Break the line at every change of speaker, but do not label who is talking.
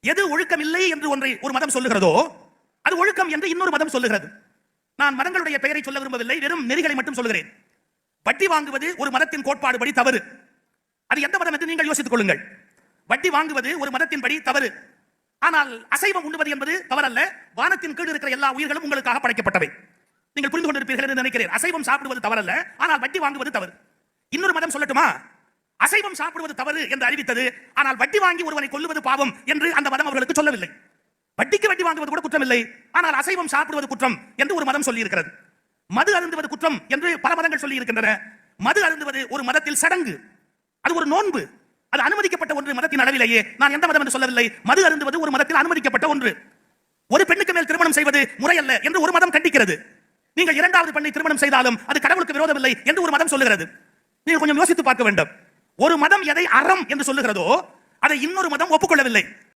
எது ஒழுக்கம் இல்லை என்று ஒன்றை ஒரு மதம் சொல்லுகிறதோ அது ஒழுக்கம் என்று இன்னொரு மதம் சொல்லுகிறது. நான் மதங்களுடைய பெயரை சொல்ல விரும்பவில்லை வெறும் நெறிகளை மட்டும் சொல்லுகிறேன். வட்டி வாங்குவது ஒரு மதத்தின் கோட்பாடுபடி தவறு. அது எந்த மதம் என்று நீங்கள் யோசித்துக் கொள்ளுங்கள். வட்டி வாங்குவது ஒரு மதத்தின்படி தவறு. ஆனால் அசைவம் உண்ணுவது என்பது தவறல்ல. வானத்தின் கீழ் இருக்கிற எல்லா உயிர்களும் உங்களுக்காக படைக்கப்பட்டவை. நீங்கள் புரிந்து கொண்டிருப்பீர்கள் என்று நினைக்கிறேன். அசைவம் சாப்பிடுவது தவறல்ல ஆனால் வட்டி வாங்குவது தவறு. இன்னொரு மதம் சொல்லட்டுமா? அசைவம் சாப்பிடுவது தவறு என்று அறிவித்தது. ஆனால் வட்டி வாங்கி ஒருவனை கொல்லுவது பாவம் என்று அந்த மதம் அவர்களுக்கு சொல்லவில்லை. வட்டிக்கு வட்டி வாங்குவது கூட குற்றம் இல்லை ஆனால் அசைவம் சாப்பிடுவது குற்றம் என்று ஒரு மதம் சொல்லி இருக்கிறது மது அருந்துவது குற்றம் என்று பல மதங்கள் சொல்லி இருக்கின்றன மது அருந்துவது ஒரு மதத்தில் சடங்கு. அது ஒரு நோன்பு. அது அனுமதிக்கப்பட்ட ஒன்று மதத்தின் அளவிலேயே. நான் எந்த மதம் என்று சொல்லவில்லை. மது அருந்துவது ஒரு மதத்தில் அனுமதிக்கப்பட்ட ஒன்று. ஒரு பெண்ணுக்கு மேல் திருமணம் செய்வது முறையல்ல என்று ஒரு மதம் கண்டிக்கிறது. நீங்கள் இரண்டாவது பெண்ணை திருமணம் செய்தாலும் அது கடவுளுக்கு விரோதமில்லை என்று ஒரு மதம் சொல்லுகிறது. நீங்கள் கொஞ்சம் யோசித்து பார்க்க வேண்டும். ஒரு மதம் எதை அறம் என்று சொல்லுகிறதோ அதை இன்னொரு மதம் ஒப்புக்கொள்ளவில்லை.